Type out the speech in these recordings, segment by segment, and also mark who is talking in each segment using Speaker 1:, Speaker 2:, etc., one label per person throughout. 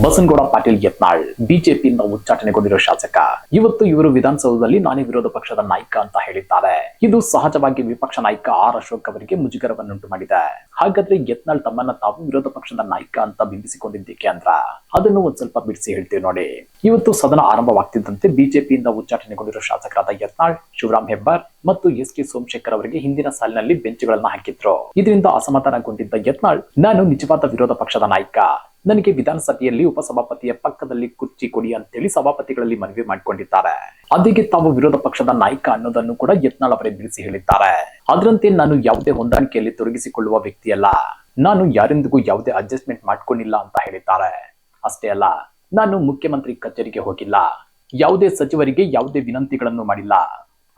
Speaker 1: ಬಸನಗೌಡ ಪಾಟೀಲ್ ಯತ್ನಾಳ್, ಬಿಜೆಪಿಯಿಂದ ಉಚ್ಚಾಟನೆಗೊಂಡಿರೋ ಶಾಸಕ. ಇವತ್ತು ಇವರು ವಿಧಾನಸೌಧದಲ್ಲಿ ನಾನೇ ವಿರೋಧ ಪಕ್ಷದ ನಾಯಕ ಅಂತ ಹೇಳಿದ್ದಾರೆ. ಇದು ಸಹಜವಾಗಿ ವಿಪಕ್ಷ ನಾಯಕ ಆರ್ ಅಶೋಕ್ ಅವರಿಗೆ ಮುಜುಗರವನ್ನುಂಟು ಮಾಡಿದೆ. ಹಾಗಾದ್ರೆ ಯತ್ನಾಳ್ ತಮ್ಮನ್ನ ತಾವು ವಿರೋಧ ಪಕ್ಷದ ನಾಯಕ ಅಂತ ಬಿಂಬಿಸಿಕೊಂಡಿದ್ದೇಕೆ ಅಂದ್ರ? ಅದನ್ನು ಒಂದ್ ಸ್ವಲ್ಪ ಬಿಡಿಸಿ ಹೇಳ್ತೀವಿ ನೋಡಿ. ಇವತ್ತು ಸದನ ಆರಂಭವಾಗ್ತಿದ್ದಂತೆ ಬಿಜೆಪಿಯಿಂದ ಉಚ್ಚಾಟನೆಗೊಂಡಿರುವ ಶಾಸಕರಾದ ಯತ್ನಾಳ್, ಶಿವರಾಮ್ ಹೆಬ್ಬಾರ್ ಮತ್ತು ಎಸ್ ಕೆ ಸೋಮಶೇಖರ್ ಅವರಿಗೆ ಹಿಂದಿನ ಸಾಲಿನಲ್ಲಿ ಬೆಂಚುಗಳನ್ನ ಹಾಕಿದ್ರು. ಇದರಿಂದ ಅಸಮಾಧಾನಗೊಂಡಿದ್ದ ಯತ್ನಾಳ್, ನಾನು ನಿಜವಾದ ವಿರೋಧ ಪಕ್ಷದ ನಾಯಕ. ನನಗೆ ವಿಧಾನಸಭೆಯಲ್ಲಿ ಉಪಸಭಾಪತಿಯ ಪಕ್ಕದಲ್ಲಿ ಕುರ್ಚಿ ಕೊಡಿ ಅಂತೇಳಿ ಸಭಾಪತಿಗಳಲ್ಲಿ ಮನವಿ ಮಾಡಿಕೊಂಡಿದ್ದಾರೆ. ಅದಕ್ಕೆ ತಾವು ವಿರೋಧ ಪಕ್ಷದ ನಾಯಕ ಅನ್ನೋದನ್ನು ಕೂಡ ಯತ್ನಾಳ್ ಅವರೇ ಬಿಡಿಸಿ ಹೇಳಿದ್ದಾರೆ. ಅದರಂತೆ ನಾನು ಯಾವುದೇ ಹೊಂದಾಣಿಕೆಯಲ್ಲಿ ತೊಡಗಿಸಿಕೊಳ್ಳುವ ವ್ಯಕ್ತಿಯಲ್ಲ. ನಾನು ಯಾರೆಂದಿಗೂ ಯಾವುದೇ ಅಡ್ಜಸ್ಟ್ಮೆಂಟ್ ಮಾಡ್ಕೊಂಡಿಲ್ಲ ಅಂತ ಹೇಳಿದ್ದಾರೆ. ಅಷ್ಟೇ ಅಲ್ಲ, ನಾನು ಮುಖ್ಯಮಂತ್ರಿ ಕಚೇರಿಗೆ ಹೋಗಿಲ್ಲ. ಯಾವುದೇ ಸಚಿವರಿಗೆ ಯಾವುದೇ ವಿನಂತಿಗಳನ್ನು ಮಾಡಿಲ್ಲ.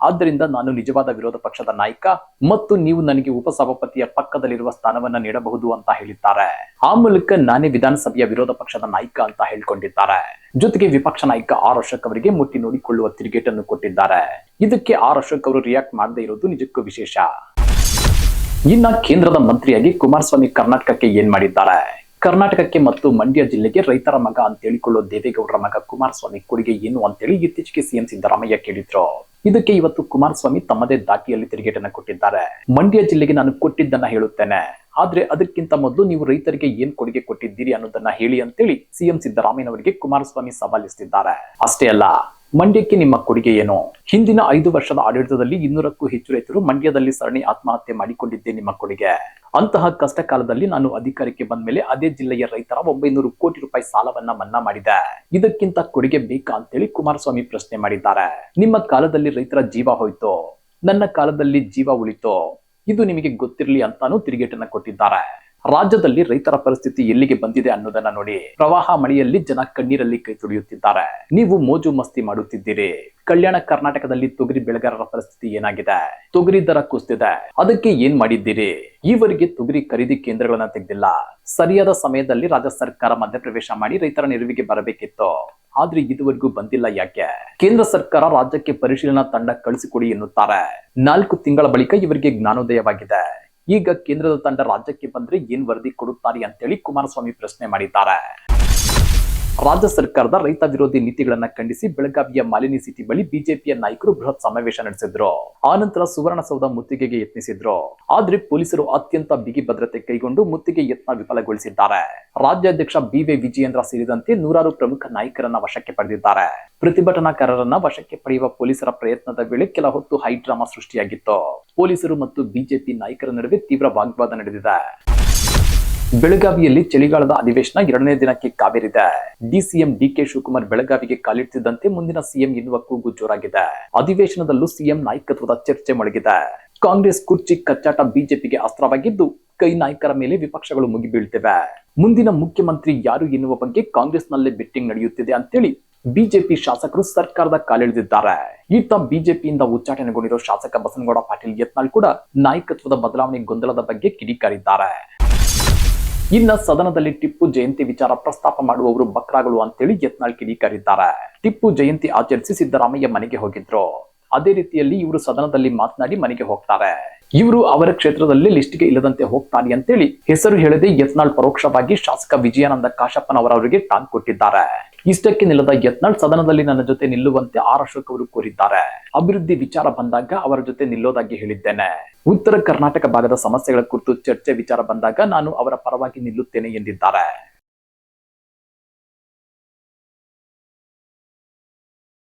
Speaker 1: ಆದ್ದರಿಂದ ನಾನು ನಿಜವಾದ ವಿರೋಧ ಪಕ್ಷದ ನಾಯಕ ಮತ್ತು ನೀವು ನನಗೆ ಉಪಸಭಾಪತಿಯ ಪಕ್ಕದಲ್ಲಿರುವ ಸ್ಥಾನವನ್ನ ನೀಡಬಹುದು ಅಂತ ಹೇಳಿದ್ದಾರೆ. ಆ ಮೂಲಕ ನಾನೇ ವಿಧಾನಸಭೆಯ ವಿರೋಧ ಪಕ್ಷದ ನಾಯಕ ಅಂತ ಹೇಳಿಕೊಂಡಿದ್ದಾರೆ. ಜೊತೆಗೆ ವಿಪಕ್ಷ ನಾಯಕ ಆರ್ ಅಶೋಕ್ ಅವರಿಗೆ ಮುಟ್ಟಿ ನೋಡಿಕೊಳ್ಳುವ ತಿರುಗೇಟನ್ನು ಕೊಟ್ಟಿದ್ದಾರೆ. ಇದಕ್ಕೆ ಆರ್ ಅಶೋಕ್ ಅವರು ರಿಯಾಕ್ಟ್ ಮಾಡದೇ ಇರೋದು ನಿಜಕ್ಕೂ ವಿಶೇಷ. ಇನ್ನ ಕೇಂದ್ರದ ಮಂತ್ರಿಯಾಗಿ ಕುಮಾರಸ್ವಾಮಿ ಕರ್ನಾಟಕಕ್ಕೆ ಏನ್ ಮಾಡಿದ್ದಾರೆ? ಕರ್ನಾಟಕಕ್ಕೆ ಮತ್ತು ಮಂಡ್ಯ ಜಿಲ್ಲೆಗೆ ರೈತರ ಮಗ ಅಂತ ಹೇಳಿಕೊಳ್ಳೋ ದೇವೇಗೌಡರ ಮಗ ಕುಮಾರಸ್ವಾಮಿ ಕೊಡುಗೆ ಏನು ಅಂತೇಳಿ ಇತ್ತೀಚೆಗೆ ಸಿಎಂ ಸಿದ್ದರಾಮಯ್ಯ ಕೇಳಿದ್ರು. ಇದಕ್ಕೆ ಇವತ್ತು ಕುಮಾರಸ್ವಾಮಿ ತಮ್ಮದೇ ದಾಟಿಯಲ್ಲಿ ತಿರುಗೇಟನ್ನ ಕೊಟ್ಟಿದ್ದಾರೆ. ಮಂಡ್ಯ ಜಿಲ್ಲೆಗೆ ನಾನು ಕೊಟ್ಟಿದ್ದನ್ನ ಹೇಳುತ್ತೇನೆ. ಆದ್ರೆ ಅದಕ್ಕಿಂತ ಮೊದಲು ನೀವು ರೈತರಿಗೆ ಏನ್ ಕೊಡುಗೆ ಕೊಟ್ಟಿದ್ದೀರಿ ಅನ್ನೋದನ್ನ ಹೇಳಿ ಅಂತೇಳಿ ಸಿಎಂ ಸಿದ್ದರಾಮಯ್ಯನವರಿಗೆ ಕುಮಾರಸ್ವಾಮಿ ಸವಾಲಿಸ್ತಿದ್ದಾರೆ. ಅಷ್ಟೇ ಅಲ್ಲ ಮಂಡ್ಯಕ್ಕೆ ನಿಮ್ಮ ಕೊಡುಗೆ ಏನು? ಹಿಂದಿನ ಐದು ವರ್ಷದ ಆಡಳಿತದಲ್ಲಿ ಇನ್ನೂರಕ್ಕೂ ಹೆಚ್ಚು ರೈತರು ಮಂಡ್ಯದಲ್ಲಿ ಸರಣಿ ಆತ್ಮಹತ್ಯೆ ಮಾಡಿಕೊಂಡಿದ್ದೆ ನಿಮ್ಮ ಕೊಡುಗೆ. ಅಂತಹ ಕಷ್ಟ ಕಾಲದಲ್ಲಿ ನಾನು ಅಧಿಕಾರಕ್ಕೆ ಬಂದ ಮೇಲೆ ಅದೇ ಜಿಲ್ಲೆಯ ರೈತರ ಒಂಬೈನೂರು ಕೋಟಿ ರೂಪಾಯಿ ಸಾಲವನ್ನ ಮನ್ನಾ ಮಾಡಿದೆ. ಇದಕ್ಕಿಂತ ಕೊಡುಗೆ ಬೇಕಾ ಅಂತೇಳಿ ಕುಮಾರಸ್ವಾಮಿ ಪ್ರಶ್ನೆ ಮಾಡಿದ್ದಾರೆ. ನಿಮ್ಮ ಕಾಲದಲ್ಲಿ ರೈತರ ಜೀವ ಹೋಯ್ತು. ನನ್ನ ಕಾಲದಲ್ಲಿ ಜೀವ ಉಳಿತು. ಇದು ನಿಮಗೆ ಗೊತ್ತಿರಲಿ ಅಂತಾನೂ ತಿರುಗೇಟನ್ನ ಕೊಟ್ಟಿದ್ದಾರೆ. ರಾಜ್ಯದಲ್ಲಿ ರೈತರ ಪರಿಸ್ಥಿತಿ ಎಲ್ಲಿಗೆ ಬಂದಿದೆ ಅನ್ನೋದನ್ನ ನೋಡಿ ಪ್ರವಾಹ ಮಳೆಯಲ್ಲಿ ಜನ ಕಣ್ಣೀರಲ್ಲಿ ಕೈ ತುಡಿಯುತ್ತಿದ್ದಾರೆ ನೀವು ಮೋಜು ಮಸ್ತಿ ಮಾಡುತ್ತಿದ್ದೀರಿ. ಕಲ್ಯಾಣ ಕರ್ನಾಟಕದಲ್ಲಿ ತೊಗರಿ ಬೆಳೆಗಾರರ ಪರಿಸ್ಥಿತಿ ಏನಾಗಿದೆ? ತೊಗರಿ ದರ ಕುಸಿದಿದೆ. ಅದಕ್ಕೆ ಏನ್ ಮಾಡಿದ್ದೀರಿ? ಈವರೆಗೆ ತೊಗರಿ ಖರೀದಿ ಕೇಂದ್ರಗಳನ್ನ ತೆಗೆದಿಲ್ಲ. ಸರಿಯಾದ ಸಮಯದಲ್ಲಿ ರಾಜ್ಯ ಸರ್ಕಾರ ಮಧ್ಯಪ್ರವೇಶ ಮಾಡಿ ರೈತರ ನೆರವಿಗೆ ಬರಬೇಕಿತ್ತು. ಆದ್ರೆ ಇದುವರೆಗೂ ಬಂದಿಲ್ಲ ಯಾಕೆ? ಕೇಂದ್ರ ಸರ್ಕಾರ ರಾಜ್ಯಕ್ಕೆ ಪರಿಶೀಲನಾ ತಂಡ ಕಳಿಸಿಕೊಡಿ ಎನ್ನುತ್ತಾರೆ. ನಾಲ್ಕು ತಿಂಗಳ ಬಳಿಕ ಇವರಿಗೆ ಜ್ಞಾನೋದಯವಾಗಿದೆ. ಈಗ ಕೇಂದ್ರದ ತಂಡ ರಾಜ್ಯಕ್ಕೆ ಬಂದ್ರೆ ಏನ್ ವರದಿ ಕೊಡುತ್ತಾರೆ ಅಂತೇಳಿ ಕುಮಾರಸ್ವಾಮಿ ಪ್ರಶ್ನೆ ಮಾಡಿದ್ದಾರೆ. ರಾಜ್ಯ ಸರ್ಕಾರದ ರೈತ ವಿರೋಧಿ ನೀತಿಗಳನ್ನ ಖಂಡಿಸಿ ಬೆಳಗಾವಿಯ ಮಾಲಿನಿ ಸಿಟಿ ಬಳಿ ಬಿಜೆಪಿಯ ನಾಯಕರು ಬೃಹತ್ ಸಮಾವೇಶ ನಡೆಸಿದ್ರು. ಆನಂತರ ಸುವರ್ಣಸೌಧ ಮುತ್ತಿಗೆಗೆ ಯತ್ನಿಸಿದ್ರು. ಆದ್ರೆ ಪೊಲೀಸರು ಅತ್ಯಂತ ಬಿಗಿ ಭದ್ರತೆ ಕೈಗೊಂಡು ಮುತ್ತಿಗೆ ಯತ್ನ ವಿಫಲಗೊಳಿಸಿದ್ದಾರೆ. ರಾಜ್ಯಾಧ್ಯಕ್ಷ ಬಿವಿ ವಿಜಯೇಂದ್ರ ಸೇರಿದಂತೆ ನೂರಾರು ಪ್ರಮುಖ ನಾಯಕರನ್ನ ವಶಕ್ಕೆ ಪಡೆದಿದ್ದಾರೆ. ಪ್ರತಿಭಟನಾಕಾರರನ್ನ ವಶಕ್ಕೆ ಪಡೆಯುವ ಪೊಲೀಸರ ಪ್ರಯತ್ನದ ವೇಳೆ ಕೆಲ ಹೊತ್ತು ಹೈಡ್ರಾಮಾ ಸೃಷ್ಟಿಯಾಗಿತ್ತು. ಪೊಲೀಸರು ಮತ್ತು ಬಿಜೆಪಿ ನಾಯಕರ ನಡುವೆ ತೀವ್ರ ವಾಗ್ವಾದ ನಡೆದಿದೆ. ಬೆಳಗಾವಿಯಲ್ಲಿ ಚಳಿಗಾಲದ ಅಧಿವೇಶನ ಎರಡನೇ ದಿನಕ್ಕೆ ಕಾವೇರಿದೆ. ಡಿಸಿಎಂ ಡಿಕೆ ಶಿವಕುಮಾರ್ ಬೆಳಗಾವಿಗೆ ಕಾಲಿಟ್ಟಿದ್ದಂತೆ ಮುಂದಿನ ಸಿಎಂ ಎನ್ನುವ ಕೂಗು ಜೋರಾಗಿದೆ. ಅಧಿವೇಶನದಲ್ಲೂ ಸಿಎಂ ನಾಯಕತ್ವದ ಚರ್ಚೆ ಮೊಳಗಿದೆ ಕಾಂಗ್ರೆಸ್ ಕುರ್ಚಿ ಕಚ್ಚಾಟ ಬಿಜೆಪಿಗೆ ಅಸ್ತ್ರವಾಗಿದ್ದು, ಕೈ ನಾಯಕರ ಮೇಲೆ ವಿಪಕ್ಷಗಳು ಮುಗಿಬೀಳ್ತಿವೆ. ಮುಂದಿನ ಮುಖ್ಯಮಂತ್ರಿ ಯಾರು ಎನ್ನುವ ಬಗ್ಗೆ ಕಾಂಗ್ರೆಸ್ನಲ್ಲೇ ಬೆಟ್ಟಿಂಗ್ ನಡೆಯುತ್ತಿದೆ ಅಂತೇಳಿ ಬಿಜೆಪಿ ಶಾಸಕರು ಸರ್ಕಾರದ ಕಾಲಿಳಿದಿದ್ದಾರೆ. ಈತ ಬಿಜೆಪಿಯಿಂದ ಉಚ್ಚಾಟನೆಗೊಂಡಿರೋ ಶಾಸಕ ಬಸನಗೌಡ ಪಾಟೀಲ್ ಯತ್ನಾಳ್ ಕೂಡ ನಾಯಕತ್ವದ ಬದಲಾವಣೆ ಗೊಂದಲದ ಬಗ್ಗೆ ಕಿಡಿಕಾರಿದ್ದಾರೆ. ಇನ್ನ ಸದನದಲ್ಲಿ ಟಿಪ್ಪು ಜಯಂತಿ ವಿಚಾರ ಪ್ರಸ್ತಾಪ ಮಾಡುವವರು ಬಕ್ರಾಗಳು ಅಂತೇಳಿ ಯತ್ನಾಳ್ ಕಿಡಿಕಾರಿದ್ದಾರೆ. ಟಿಪ್ಪು ಜಯಂತಿ ಆಚರಿಸಿ ಸಿದ್ದರಾಮಯ್ಯ ಮನೆಗೆ ಹೋಗಿದ್ರು. ಅದೇ ರೀತಿಯಲ್ಲಿ ಇವರು ಸದನದಲ್ಲಿ ಮಾತನಾಡಿ ಮನೆಗೆ ಹೋಗ್ತಾರೆ. ಇವರು ಅವರ ಕ್ಷೇತ್ರದಲ್ಲಿ ಲಿಸ್ಟ್ಗೆ ಇಲ್ಲದಂತೆ ಹೋಗ್ತಾರೆ ಅಂತೇಳಿ ಹೆಸರು ಹೇಳದೆ ಯತ್ನಾಳ್ ಪರೋಕ್ಷವಾಗಿ ಶಾಸಕ ವಿಜಯಾನಂದ ಕಾಶಪ್ಪನವರವರಿಗೆ ಟಾಂಗ್ ಕೊಟ್ಟಿದ್ದಾರೆ. ಇಷ್ಟಕ್ಕೆ ನಿಲ್ಲದ ಯತ್ನಾಳ್ ಸದನದಲ್ಲಿ ನನ್ನ ಜೊತೆ ನಿಲ್ಲುವಂತೆ ಆರ್ ಅಶೋಕ್ ಅವರು ಕೋರಿದ್ದಾರೆ. ಅಭಿವೃದ್ಧಿ ವಿಚಾರ ಬಂದಾಗ ಅವರ ಜೊತೆ ನಿಲ್ಲೋದಾಗಿ ಹೇಳಿದ್ದೇನೆ. ಉತ್ತರ ಕರ್ನಾಟಕ ಭಾಗದ ಸಮಸ್ಯೆಗಳ ಕುರಿತು ಚರ್ಚೆ ವಿಚಾರ ಬಂದಾಗ ನಾನು ಅವರ ಪರವಾಗಿ ನಿಲ್ಲುತ್ತೇನೆ ಎಂದಿದ್ದಾರೆ.